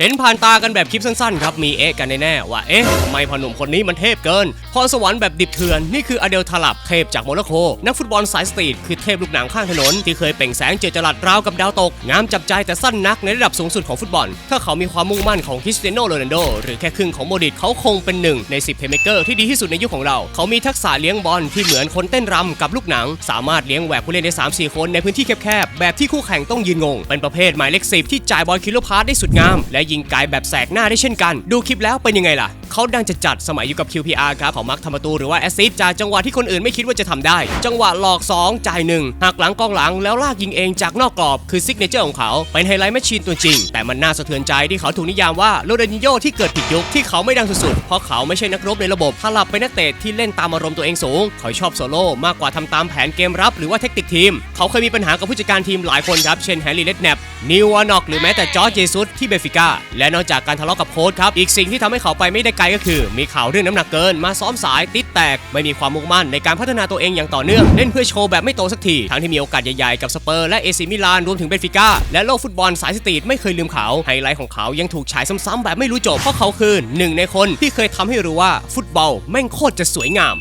เห็นผ่านตากันแบบคลิปสั้นๆครับ มีเอ๊ะกันแน่ๆว่าเอ๊ะทำไมพอหนุ่มคนนี้มันเทพเกินพรสวรรค์แบบดิบเถื่อนนี่คืออเดลทาลับเทพจากโมร็อกโกนักฟุตบอลสายสตรีทคือเทพลูกหนังข้างถนน ที่เคยเปล่งแสงเจิดจรัสราวกับดาวตก งามจับใจแต่สั้นนักในระดับสูงสุดของฟุตบอล ถ้าเขามีความมุ่งมั่นของคริสเตียโนโรนัลโดหรือแค่ครึ่งของโมดิดเขาคงเป็นหนึ่งใน 10เพย์เมเกอร์ที่ดีที่สุดในยุคของเรา เขามีทักษะเลี้ยงบอลที่เหมือนคนเต้นรำกับลูกหนัง สามารถเลี้ยงแหวกผู้เล่นได้3-4 คนในพื้นที่แคบๆแบบที่คู่แข่งต้องยืนงง เป็นประเภทหมายเลขสิบที่จ่ายบอลคิลพาสได้สุดงามและยิงไกลแบบแสกหน้าได้เช่นกัน ดูคลิปแล้วเป็นยังไงล่ะเขาดังจะจัดสมัยอยู่กับ QPR ครับเขามักทำประตูหรือว่าแอสซิสจากจังหวะที่คนอื่นไม่คิดว่าจะทำได้ จังหวะหลอก 2 จ่าย 1หักหลังกองหลังแล้วลากยิงเองจากนอกกรอบคือซิกเนเจอร์ของเขาเป็นไฮไลท์แมชชีนตัวจริง แต่มันน่าสะเทือนใจที่เขาถูกนิยามว่าโรนัลดินโญ่ที่เกิดผิดยุคที่เขาไม่ดังสุดๆเพราะเขาไม่ใช่นักรบในระบบถ้าหลับเป็นนักเตะที่เล่นตามอารมณ์ตัวเองสูงเขาชอบโซโล่มากกว่าทำตามแผนเกมรับหรือว่าเทคนิคทีม เขาเคยมีปัญหากับผู้จัดการทีมหลายคนครับ เช่นแฮร์รี่เลดแนปนิววานอกหรือแม้แต่จอร์จเจซุสที่เบฟิก้าและนอกจากการทะเลาะกับโค้ชครับอีกสิ่งที่ทำให้เขาไปไม่ได้ไกลก็คือ มีข่าวเรื่องน้ำหนักเกิน มาซ้อมสายติดแตก ไม่มีความมุ่งมั่นในการพัฒนาตัวเองอย่างต่อเนื่อง เล่นเพื่อโชว์แบบไม่โตสักที ทั้งที่มีโอกาสใหญ่ๆ กับสเปอร์และเอซิมิลานรวมถึงเบนฟิก้าและโลกฟุตบอลสายสตรีทไม่เคยลืมเขาไฮไลท์ของเขายังถูกฉายซ้ำๆแบบไม่รู้จบเพราะเขาคือหนึ่งในคนที่เคยทำให้รู้ว่าฟุตบอลแม่งโคตรจะสวยงาม